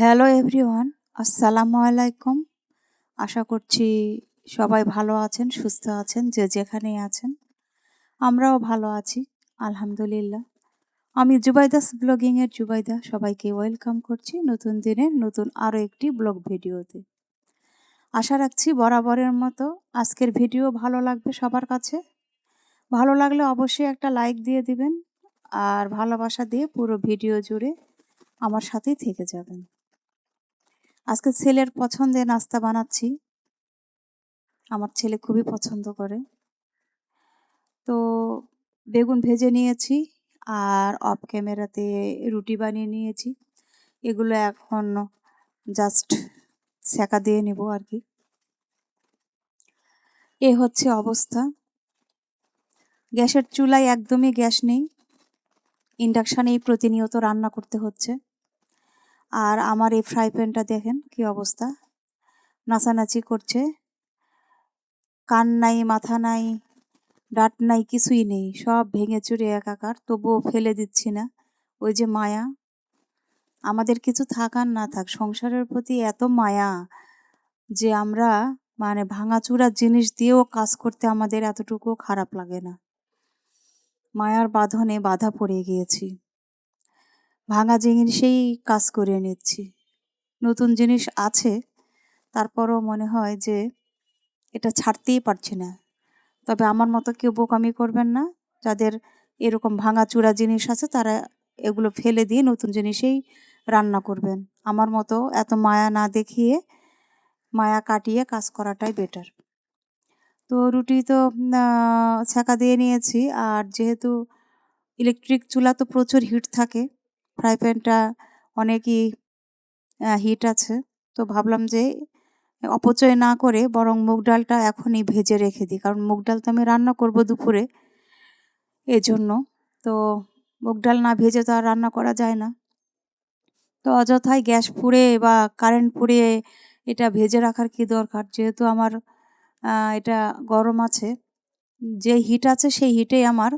Hello everyone, আসসালামু আলাইকুম। আশা করছি সবাই ভালো আছেন, সুস্থ আছেন, যে যেখানেই আছেন। আমরাও ভালো আছি, আলহামদুলিল্লাহ। আমি জুবাইদাস ব্লগিংয়ের জুবাইদা, সবাইকে ওয়েলকাম করছি নতুন দিনের নতুন আরও একটি ব্লগ ভিডিওতে। আশা রাখছি বরাবরের মতো আজকের ভিডিও ভালো লাগবে সবার কাছে। ভালো লাগলে অবশ্যই একটা লাইক দিয়ে দিবেন, আর ভালোবাসা দিয়ে পুরো ভিডিও জুড়ে আমার সাথেই থেকে যাবেন। আজকে ছেলের পছন্দের নাস্তা বানাচ্ছি। আমার ছেলে খুবই পছন্দ করে। তো বেগুন ভেজে নিয়েছি আর অফ ক্যামেরাতে রুটি বানিয়ে নিয়েছি। এগুলো এখন জাস্ট সেকা দিয়ে নেব আর কি। এ হচ্ছে অবস্থা। গ্যাসের চুলায় একদমই গ্যাস নেই। ইন্ডাকশানেই প্রতিনিয়ত রান্না করতে হচ্ছে। আর আমার এই ফ্রাই প্যানটা দেখেন কি অবস্থা। নাচানাচি করছে। কান নাই, মাথা নাই ডাট নাই, কিছুই নেই। সব ভেঙে চুরে একাকার, তবুও ফেলে দিচ্ছি না। ওই যে মায়া। আমাদের কিছু থাক আর না থাক, সংসারের প্রতি এত মায়া যে আমরা মানে ভাঙাচুরা জিনিস দিয়েও কাজ করতে আমাদের এতটুকু খারাপ লাগে না। মায়ার বাঁধনে বাধা পড়ে গিয়েছি। ভাঙা জিনিসেই কাজ করে নিচ্ছি। নতুন জিনিস আছে, তারপরও মনে হয় যে এটা ছাড়তেই পারছি না। তবে আমার মতো কেউ বোকামি করবেন না। যাদের এরকম ভাঙা চূড়া জিনিস আছে, তারা এগুলো ফেলে দিয়ে নতুন জিনিসেই রান্না করবেন। আমার মতো এত মায়া না দেখিয়ে, মায়া কাটিয়ে কাজ করাটাই বেটার তো রুটি তো ছ্যাঁকা দিয়ে নিয়েছি। আর যেহেতু ইলেকট্রিক চুলা তো প্রচুর হিট থাকে ফ্রাই প্যানটা অনেকই হিট আছে। তো ভাবলাম যে, অপচয় না করে বরং মুগ ডালটা এখনই ভেজে রেখে দিই। কারণ মুগ ডাল তো আমি রান্না করব দুপুরে এজন্য। তো মুগ ডাল না ভেজে তো আর রান্না করা যায় না। তো অযথায় গ্যাস পুড়ে বা কারেন্ট পুড়িয়ে এটা ভেজে রাখার কি দরকার? যেহেতু আমার এটা গরম আছে। যে হিট আছে সেই হিটেই আমার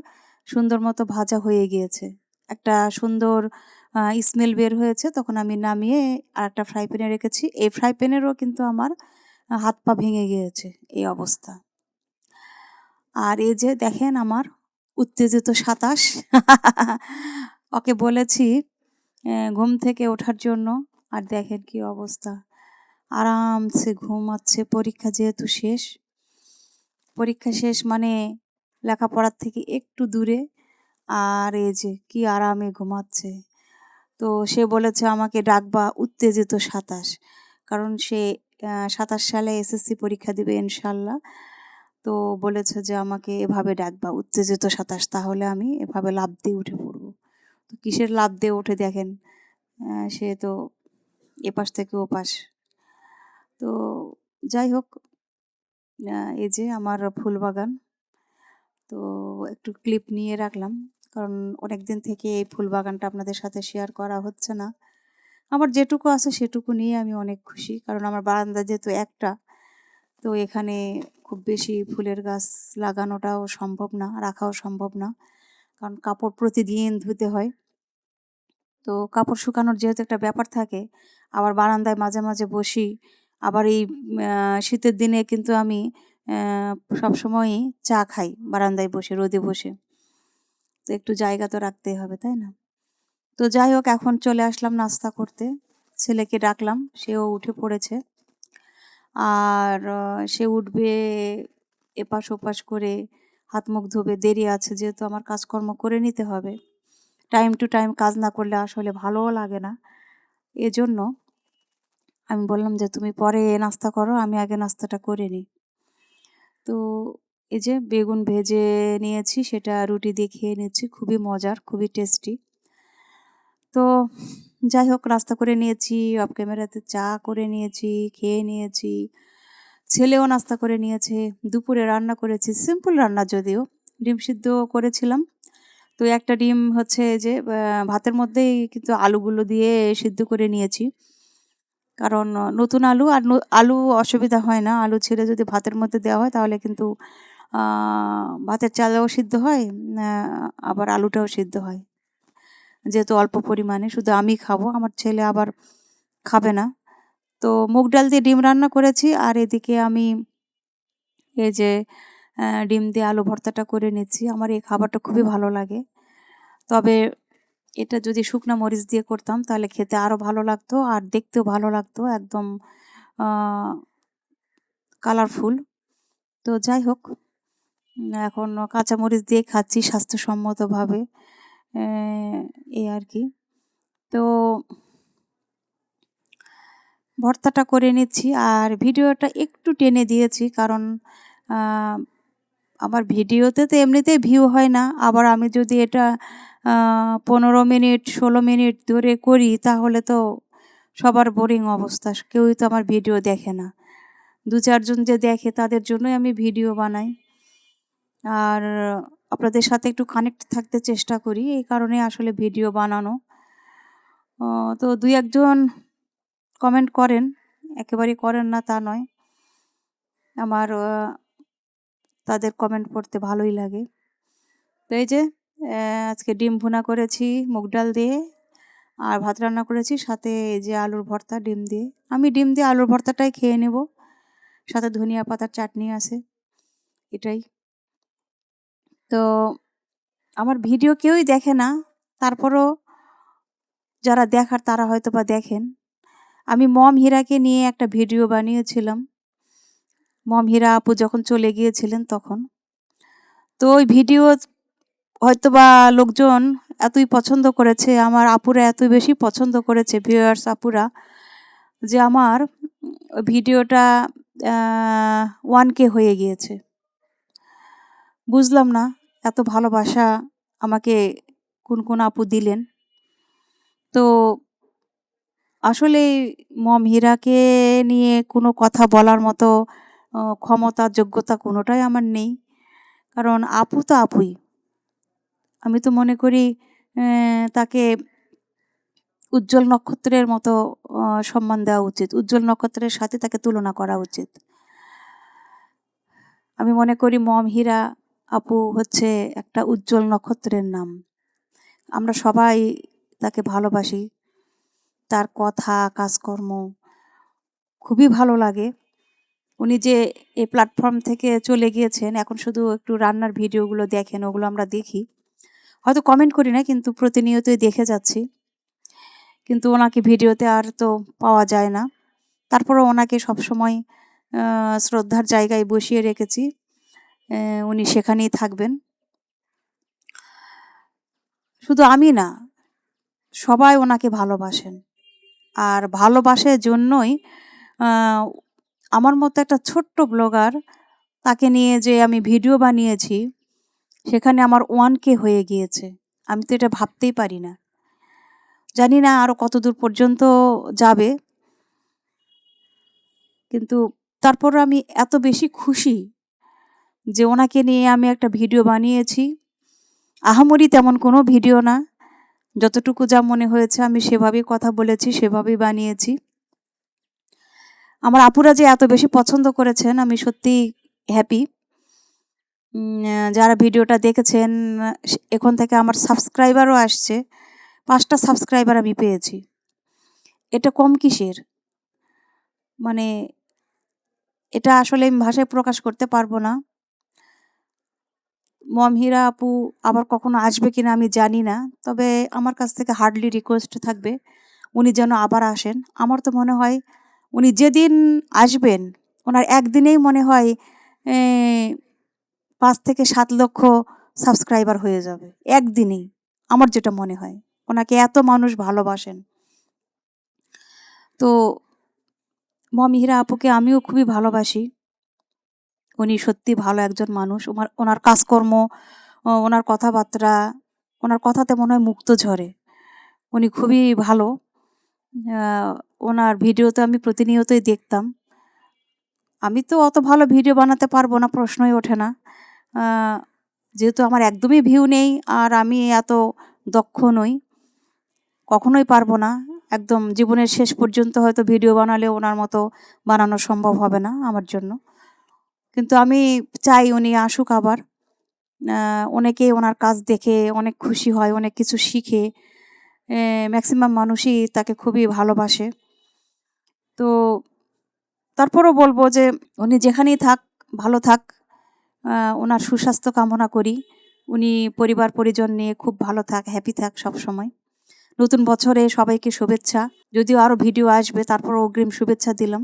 সুন্দর মতো ভাজা হয়ে গিয়েছে। একটা সুন্দর স্মেল বের হয়েছে। তখন আমি নামিয়ে আর একটা ফ্রাই প্যানে রেখেছি। এই ফ্রাই প্যানেরও কিন্তু আমার হাত পা ভেঙে গিয়েছে এই অবস্থা। আর এই যে দেখেন আমার উত্তেজিত সাতাশ, ওকে বলেছি ঘুম থেকে ওঠার জন্য। আর দেখেন কি অবস্থা। আরামসে ঘুমাচ্ছে, পরীক্ষা যেহেতু শেষ। পরীক্ষা শেষ মানে লেখাপড়ার থেকে একটু দূরে। আর এই যে কি আরামে ঘুমাচ্ছে। তো সে বলেছে, আমাকে ডাকবা উত্তেজিত সাতাশ। কারণ সে সাতাশ সালে এসএসসি পরীক্ষা দিবে ইনশাল্লাহ। তো বলেছে যে, আমাকে এভাবে ডাকবা উত্তেজিত সাতাশ, তাহলে আমি এভাবে লাভ দিয়ে উঠে পড়ব। তো কিসের লাভ দিয়ে উঠে দেখেন সে তো এপাশ থেকে ওপাশ। তো যাই হোক এই যে আমার ফুল বাগান তো একটু ক্লিপ নিয়ে রাখলাম। কারণ অনেক দিন থেকে এই ফুল বাগানটা আপনাদের সাথে শেয়ার করা হচ্ছে না। আমার যেটুকু আছে সেটুকু নিয়ে আমি অনেক খুশি, কারণ আমার বারান্দা যেহেতু একটা, তো এখানে খুব বেশি ফুলের গাছ লাগানোটাও সম্ভব না, রাখাও সম্ভব না, কারণ কাপড় প্রতিদিন ধুতে হয়। তো কাপড় শুকানোর যেহেতু একটা ব্যাপার থাকে, আবার বারান্দায় মাঝে মাঝে বসি, আবার এই শীতের দিনে কিন্তু আমি সবসময়ই চা খাই বারান্দায় বসে, রোদে বসে। তো একটু জায়গা তো রাখতেই হবে, তাই না? তো যাই হোক, এখন চলে আসলাম নাস্তা করতে। ছেলেকে ডাকলাম, সেও উঠে পড়েছে। আর সে উঠবে এপাশ ওপাশ করে, হাত মুখ ধোবে, দেরি আছে, যেহেতু আমার কাজকর্ম করে নিতে হবে। টাইম টু টাইম কাজ না করলে আসলে ভালোও লাগে না। এজন্য আমি বললাম যে, তুমি পরে নাস্তা করো, আমি আগে নাস্তাটা করে নিই। তো এই যে বেগুন ভেজে নিয়েছি, সেটা রুটি দিয়ে খেয়ে নিচ্ছি, খুবই মজার, খুবই টেস্টি। তো যাই হোক, নাস্তা করে নিয়েছি অফ ক্যামেরাতে চা করে নিয়েছি, খেয়ে নিয়েছি। ছেলেও নাস্তা করে নিয়েছে, দুপুরে রান্না করেছি সিম্পল রান্না যদিও, ডিম সিদ্ধ করেছিলাম। তো একটা ডিম হচ্ছে যে ভাতের মধ্যেই কিন্তু আলুগুলো দিয়ে সিদ্ধ করে নিয়েছি। কারণ নতুন আলু, আর আলু অসুবিধা হয় না। আলু ছেড়ে যদি ভাতের মধ্যে দেওয়া হয়, তাহলে কিন্তু ভাতের চালেও সিদ্ধ হয় আবার আলুটাও সিদ্ধ হয়। যেহেতু অল্প পরিমাণে, শুধু আমি খাব, আমার ছেলে আবার খাবে না। তো মুগ ডাল দিয়ে ডিম রান্না করেছি, আর এদিকে আমি এই যে ডিম দিয়ে আলু ভর্তাটা করে নিচ্ছি। আমার এই খাবারটা খুবই ভালো লাগে। তবে এটা যদি শুকনা মরিচ দিয়ে করতাম, তাহলে খেতে আরও ভালো লাগতো, আর দেখতেও ভালো লাগতো, একদম কালারফুল তো যাই হোক। এখন কাঁচামরিচ দিয়ে খাচ্ছি স্বাস্থ্যসম্মতভাবে এই আর কি। তো ভর্তাটা করে নিচ্ছি আর ভিডিওটা একটু টেনে দিয়েছি কারণ আমার ভিডিওতে তো এমনিতেই ভিউ হয় না। আবার আমি যদি এটা পনেরো মিনিট, ষোলো মিনিট ধরে করি তাহলে তো সবার বোরিং অবস্থা। কেউই তো আমার ভিডিও দেখে না। দু চারজন যে দেখে তাদের জন্যই আমি ভিডিও বানাই। আর আপনাদের সাথে একটু কানেক্ট থাকতে চেষ্টা করি, এই কারণে আসলে ভিডিও বানানো। তো দুই একজন কমেন্ট করেন একেবারেই করেন না তা নয়। আমার তাদের কমেন্ট পড়তে ভালোই লাগে। তো এই যে আজকে ডিম ভুনা করেছি, মুগ ডাল দিয়ে, আর ভাত রান্না করেছি, সাথে যে আলুর ভর্তা, ডিম দিয়ে। আমি ডিম দিয়ে আলুর ভর্তাটাই খেয়ে নেব। সাথে ধনিয়া পাতার চাটনি আছে, এটাই। তো আমার ভিডিও কেউই দেখে না। তারপরও যারা দেখার তারা হয়তো বা দেখেন। আমি মম হীরাকে নিয়ে একটা ভিডিও বানিয়েছিলাম। মম হীরা আপু যখন চলে গিয়েছিলেন তখন। তো ওই ভিডিও হয়তো বা লোকজন এতই পছন্দ করেছে, আমার আপুরা এতই বেশি পছন্দ করেছে ভিউয়ার্স আপুরা, যে আমার ভিডিওটা ওয়ান কে হয়ে গিয়েছে। বুঝলাম না, এত ভালোবাসা আমাকে কোন কোন আপু দিলেন। তো আসলে মম হীরাকে নিয়ে কোনো কথা বলার মতো ক্ষমতা, যোগ্যতা কোনোটাই আমার নেই। কারণ আপু তো আপুই। আমি তো মনে করি তাকে উজ্জ্বল নক্ষত্রের মতো সম্মান দেওয়া উচিত। উজ্জ্বল নক্ষত্রের সাথে তাকে তুলনা করা উচিত। আমি মনে করি মম হীরা আপু হচ্ছে একটা উজ্জ্বল নক্ষত্রের নাম। আমরা সবাই তাকে ভালোবাসি। তার কথা, কাজকর্ম খুবই ভালো লাগে। উনি যে এই প্ল্যাটফর্ম থেকে চলে গিয়েছেন, এখন শুধু একটু রান্নার ভিডিওগুলো দেখেন, ওগুলো আমরা দেখি। হয়তো কমেন্ট করি না, কিন্তু প্রতিনিয়তই দেখে যাচ্ছি। কিন্তু ওনাকে ভিডিওতে আর তো পাওয়া যায় না। তারপরও ওনাকে সবসময় শ্রদ্ধার জায়গায় বসিয়ে রেখেছি। উনি সেখানেই থাকবেন। শুধু আমি না, সবাই ওনাকে ভালোবাসেন। আর ভালোবাসার জন্যই আমার মতো একটা ছোট্ট ব্লগার তাকে নিয়ে যে আমি ভিডিও বানিয়েছি, সেখানে আমার ওয়ান কে হয়ে গিয়েছে। আমি তো এটা ভাবতেই পারি না। জানি না আরও কত দূর পর্যন্ত যাবে। কিন্তু তারপর আমি এত বেশি খুশি যে ওনাকে নিয়ে আমি একটা ভিডিও বানিয়েছি। আহামরি তেমন কোনো ভিডিও না। যতটুকু যা মনে হয়েছে আমি সেভাবেই কথা বলেছি, সেভাবেই বানিয়েছি। আমার আপুরা যে এত বেশি পছন্দ করেছেন, আমি সত্যি হ্যাপি যারা ভিডিওটা দেখেছেন, এখন থেকে আমার সাবস্ক্রাইবারও আসছে। পাঁচটা সাবস্ক্রাইবার আমি পেয়েছি। এটা কম কিসের? মানে এটা আসলে আমি ভাষায় প্রকাশ করতে পারব না। মম, হীরা আপু আবার কখনো আসবে কিনা আমি জানি না, তবে আমার কাছ থেকে হার্ডলি রিকোয়েস্ট থাকবে, উনি যেন আবার আসেন। আমার তো মনে হয় উনি যেদিন আসবেন, ওনার একদিনেই মনে হয় পাঁচ থেকে সাত লক্ষ সাবস্ক্রাইবার হয়ে যাবে, একদিনেই, আমার যেটা মনে হয়। ওনাকে এত মানুষ ভালোবাসেন। তো মমিহিরা আপুকে আমিও খুবই ভালোবাসি। উনি সত্যি ভালো একজন মানুষ। ওনার ওনার কাজকর্ম ওনার কথাবার্তা, ওনার কথাতে মনে হয় মুক্ত ঝরে। উনি খুবই ভালো। ওনার ভিডিও তো আমি প্রতিনিয়তই দেখতাম। আমি তো অত ভালো ভিডিও বানাতে পারব না, প্রশ্নই ওঠে না। যেহেতু আমার একদমই ভিউ নেই, আর আমি এত দক্ষ নই, কখনোই পারব না। একদম জীবনের শেষ পর্যন্ত হয়তো ভিডিও বানালে ওনার মতো বানানো সম্ভব হবে না আমার জন্য। কিন্তু আমি চাই উনি আসুক আবার। অনেকে ওনার কাজ দেখে অনেক খুশি হয়, অনেক কিছু শিখে। ম্যাক্সিমাম মানুষই তাকে খুবই ভালোবাসে। তো তারপরও বলব যে উনি যেখানেই থাক, ভালো থাক। ওনার সুস্বাস্থ্য কামনা করি। উনি পরিবার, পরিজন নিয়ে খুব ভালো থাক হ্যাপি থাক সব সময় নতুন বছরে সবাইকে শুভেচ্ছা। যদিও আরও ভিডিও আসবে তারপর অগ্রিম শুভেচ্ছা দিলাম।